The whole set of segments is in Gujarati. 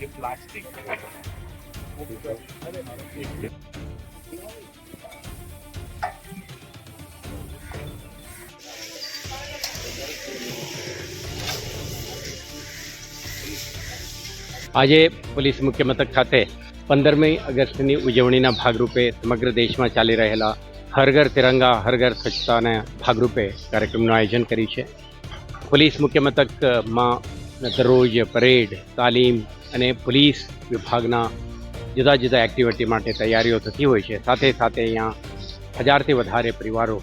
જે પ્લાસ્ટિક આજે પોલીસ મુખ્ય મથક ખાતે પંદરમી ઓગસ્ટની ઉજવણીના ભાગરૂપે સમગ્ર દેશમાં ચાલી રહેલા હર ઘર તિરંગા હર ઘર સ્વચ્છતાના ભાગરૂપે કાર્યક્રમનું આયોજન કર્યું છે. પોલીસ મુખ્ય મથકમાં દરરોજ પરેડ, તાલીમ અને પોલીસ વિભાગના જુદા જુદા એક્ટિવિટી માટે તૈયારીઓ થતી હોય છે. સાથે સાથે અહીંયા હજારથી વધારે પરિવારો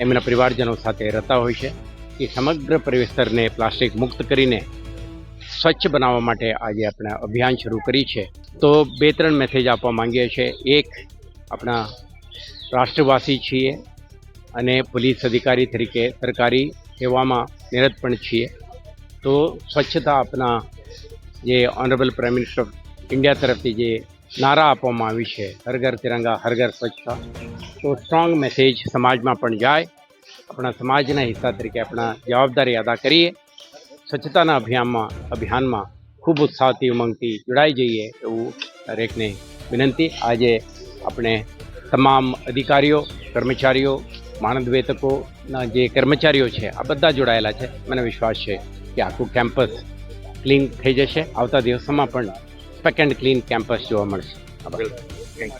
એમના પરિવારજનો સાથે રહેતા હોય છે. એ સમગ્ર પરિસરને પ્લાસ્ટિક મુક્ત કરીને સ્વચ્છ બનાવવા માટે આજે આપણે અભિયાન શરૂ કરી છે. તો બે ત્રણ મેસેજ આપવા માંગીએ છીએ. એક, આપણા રાષ્ટ્રવાસી છીએ અને પોલીસ અધિકારી તરીકે સરકારી સેવામાં નિરત પણ છીએ. તો સ્વચ્છતા આપણા જે honourable prime minister of India તરફથી જે નારા આપવામાં આવી છે, હર ઘર તિરંગા, હર ઘર સ્વચ્છતા તો સ્ટ્રોંગ મેસેજ સમાજમાં પણ જાય. આપણા સમાજના હિસ્સા તરીકે આપણા જવાબદારી અદા કરીએ. સ્વચ્છતાના અભિયાનમાં અભિયાનમાં ખૂબ ઉત્સાહથી ઉમંગથી જોડાઈ જઈએ એવું દરેકને વિનંતી. આજે આપણે તમામ અધિકારીઓ, કર્મચારીઓ માણદ વેતકોના જે કર્મચારીઓ છે, આ બધા જોડાયેલા છે. મને વિશ્વાસ છે કે આખું કેમ્પસ ક્લીન થઈ જશે. આવતા દિવસોમાં પણ સેકન્ડ ક્લીન કેમ્પસ જોવા મળશે.